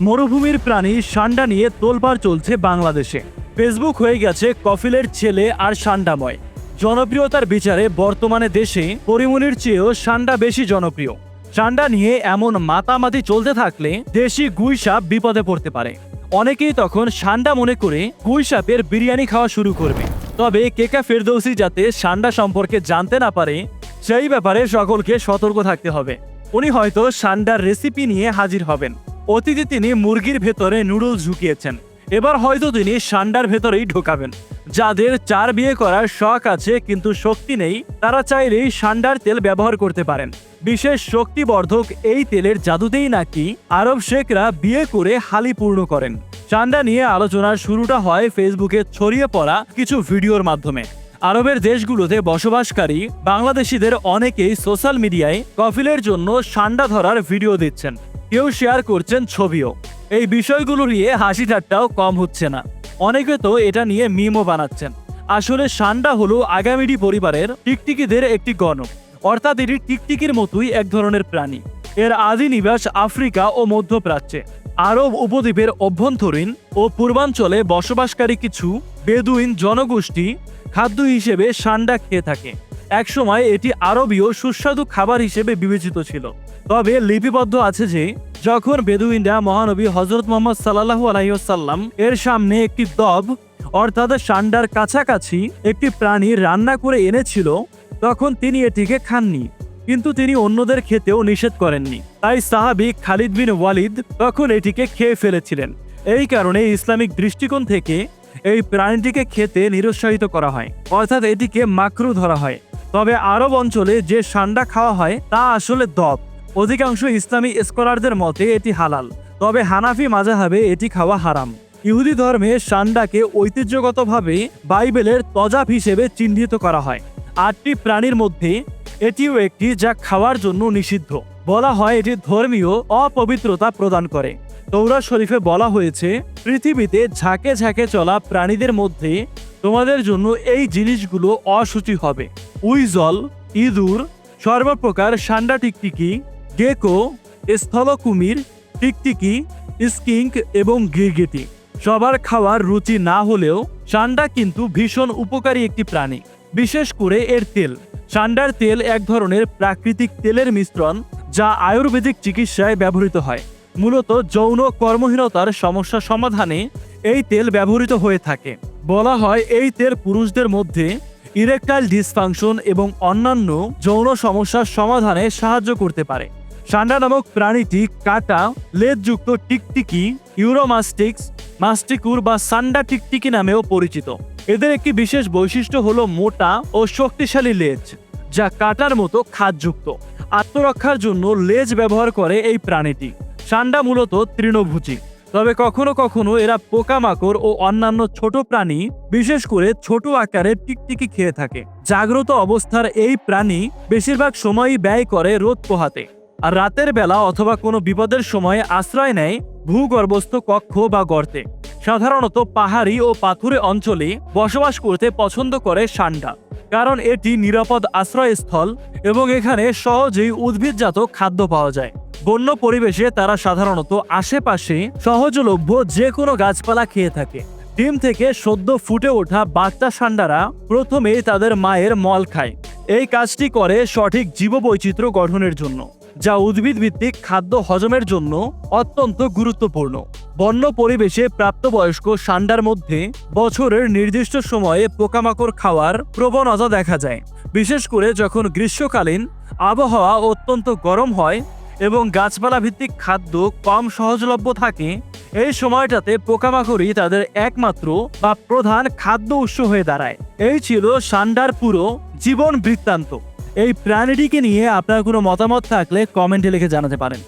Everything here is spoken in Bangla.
মরুভূমির প্রাণী সান্ডা নিয়ে তোলপাড় চলছে বাংলাদেশে। ফেসবুক হয়ে গেছে কফিলের ছেলে আর সান্ডাময়। জনপ্রিয়তার বিচারে বর্তমানে দেশে পরিমনির চেয়েও সান্ডা বেশি জনপ্রিয়। সান্ডা নিয়ে এমন মাতামাতি চলতে থাকলে দেশি গুইসাপ বিপদে পড়তে পারে। অনেকেই তখন সান্ডা মনে করে গুইসাপের বিরিয়ানি খাওয়া শুরু করবে। তবে কেকা ফেরদৌসি যাতে সান্ডা সম্পর্কে জানতে না পারে, সেই ব্যাপারে সকলকে সতর্ক থাকতে হবে। উনি হয়তো সান্ডার রেসিপি নিয়ে হাজির হবেন। অতীতে তিনি মুরগির ভেতরে নুডলস ঢুকিয়েছেন। এবার হয়তো তিনি সান্ডার ভেতরেই ঢোকাবেন। যাদের চার বিয়ে করার শখ আছে কিন্তু শক্তি নেই, তারা চাইলেই সান্ডার তেল ব্যবহার করতে পারেন। বিশেষ শক্তিবর্ধক এই তেলের জাদুতেই নাকি আরব শেখরা বিয়ে করে হালি পূর্ণ করেন। চান্ডা নিয়ে আলোচনার শুরুটা হয় ফেসবুকে ছড়িয়ে পড়া কিছু ভিডিওর মাধ্যমে। আরবের দেশগুলোতে বসবাসকারী বাংলাদেশিদের অনেকেই সোশ্যাল মিডিয়ায় কফিলের জন্য সান্ডা ধরার ভিডিও দিচ্ছেন। কেউ শেয়ার করছেন ছবিও। এই বিষয়গুলো নিয়ে হাসি ঠাট্টাও কম হচ্ছে না। অনেকে তো এটা নিয়ে মিমও বানাচ্ছেন। আসলে সান্ডা হলো আগামিডি পরিবারের টিকটিকিদের একটি গণ অর্থাৎ এটি টিকটিকির মতোই এক ধরনের প্রাণী। এর আদি নিবাস আফ্রিকা ও মধ্যপ্রাচ্যে। আরব উপদ্বীপের অভ্যন্তরীণ ও পূর্বাঞ্চলে বসবাসকারী কিছু বেদুইন জনগোষ্ঠী খাদ্য হিসেবে সান্ডা খেয়ে থাকে। একসময় এটি আরবীয় সুস্বাদু খাবার হিসেবে বিবেচিত ছিল। তবে লিপিবদ্ধ আছে যে, যখন বেদুইনরা মহানবী হজরত মোহাম্মদ সাল্লাহু আলাইসাল্লাম এর সামনে একটি দব, অর্থাৎ সান্ডার কাছাকাছি একটি প্রাণী রান্না করে এনেছিল, তখন তিনি এটিকে খাননি। কিন্তু তিনি অন্যদের খেতেও নিষেধ করেননি। তাই সাহাবি খালিদ বিন ওয়ালিদ তখন এটিকে খেয়ে ফেলেছিলেন। এই কারণে ইসলামিক দৃষ্টিকোণ থেকে এই প্রাণীটিকে খেতে নিরুৎসাহিত করা হয়। অর্থাৎ এটিকে মাকরু ধরা হয়। তবে আরব অঞ্চলে যে সান্ডা খাওয়া হয়, তা আসলে দব। অধিকাংশ ইসলামী স্কলারদের মতে এটি হালাল। তবে হানাফি মাজাহাবে এটি খাওয়া হারাম। ইহুদি ধর্মে সান্ডাকে ঐতিহ্যগতভাবে বাইবেলের তজাব হিসেবে চিহ্নিত করা হয়। আটটি প্রাণীর মধ্যে এটিও একটি যা খাওয়ার জন্য নিষিদ্ধ। বলা হয় এটি ধর্মীয় অপবিত্রতা প্রদান করে। তৌরা শরীফে বলা হয়েছে, পৃথিবীতে ঝাঁকে ঝাঁকে চলা প্রাণীদের মধ্যে তোমাদের জন্য এই জিনিসগুলো অসুচি হবে। উইজল ইঁদুর, সর্বপ্রকার সান্ডা টিকটিকি, গেকো স্থল কুমির টিকটিকি, স্কিঙ্ক এবং গিরগিটি। সবার খাওয়ার রুচি না হলেও সান্ডা কিন্তু ভীষণ উপকারী একটি প্রাণী। বিশেষ করে এর তেল। সান্ডার তেল এক ধরনের প্রাকৃতিক তেলের মিশ্রণ যা আয়ুর্বেদিক চিকিৎসায় ব্যবহৃত হয়। মূলত যৌন কর্মহীনতার সমস্যা সমাধানে এই তেল ব্যবহৃত হয়ে থাকে। বলা হয় এই তেল পুরুষদের মধ্যে ইরেকটাইল ডিসফাংশন এবং অন্যান্য যৌন সমস্যার সমাধানে সাহায্য করতে পারে। সান্ডা নামক প্রাণীটি কাটা লেজযুক্ত টিকটিকি, ইউরোমাস্টিক্স, মাস্টিকুর বা সান্ডা টিকটিকি নামেও পরিচিত। এদের একটি বিশেষ বৈশিষ্ট্য হলো মোটা ও শক্তিশালী লেজ, যা কাটার মতো খাদযুক্ত। আত্মরক্ষার জন্য লেজ ব্যবহার করে এই প্রাণীটি। সান্ডা মূলত তৃণভোজী। তবে কখনো কখনো এরা পোকামাকড় ও অন্যান্য ছোট প্রাণী, বিশেষ করে ছোট আকারের টিকটিকি খেয়ে থাকে। জাগ্রত অবস্থার এই প্রাণী বেশিরভাগ সময়ই ব্যয় করে রোদ পোহাতে। আর রাতের বেলা অথবা কোনো বিপদের সময় আশ্রয় নেয় ভূগর্ভস্থ কক্ষ বা গর্তে। সাধারণত পাহাড়ি ও পাথুরে অঞ্চলে বসবাস করতে পছন্দ করে সান্ডা, কারণ এটি নিরাপদ আশ্রয়স্থল এবং এখানে সহজেই উদ্ভিদজাত খাদ্য পাওয়া যায়। বন্য পরিবেশে তারা সাধারণত আশেপাশে সহজলভ্য যে কোনো গাছপালা খেয়ে থাকে। ডিম থেকে সদ্য ফুটে ওঠা বাচ্চা সান্ডারা প্রথমেই তাদের মায়ের মল খায়। এই কাজটি করে সঠিক জীববৈচিত্র্য গঠনের জন্য, যা উদ্ভিদ ভিত্তিক খাদ্য হজমের জন্য অত্যন্ত গুরুত্বপূর্ণ। বন্য পরিবেশে প্রাপ্তবয়স্ক সান্ডার মধ্যে বছরের নির্দিষ্ট সময়ে পোকামাকড় খাওয়ার প্রবণতা দেখা যায়। বিশেষ করে যখন গ্রীষ্মকালীন, আবহাওয়া অত্যন্ত গরম হয় এবং গাছপালা ভিত্তিক খাদ্য কম সহজলভ্য থাকে, এই সময়টাতে পোকামাকড়ি তাদের একমাত্র বা প্রধান খাদ্য উৎস হয়ে দাঁড়ায়। এই ছিল সান্ডার পুরো জীবন বৃত্তান্ত। এই প্রাণীটিকে নিয়ে আপনার কোনো মতামত থাকলে কমেন্টে লিখে জানাতে পারেন।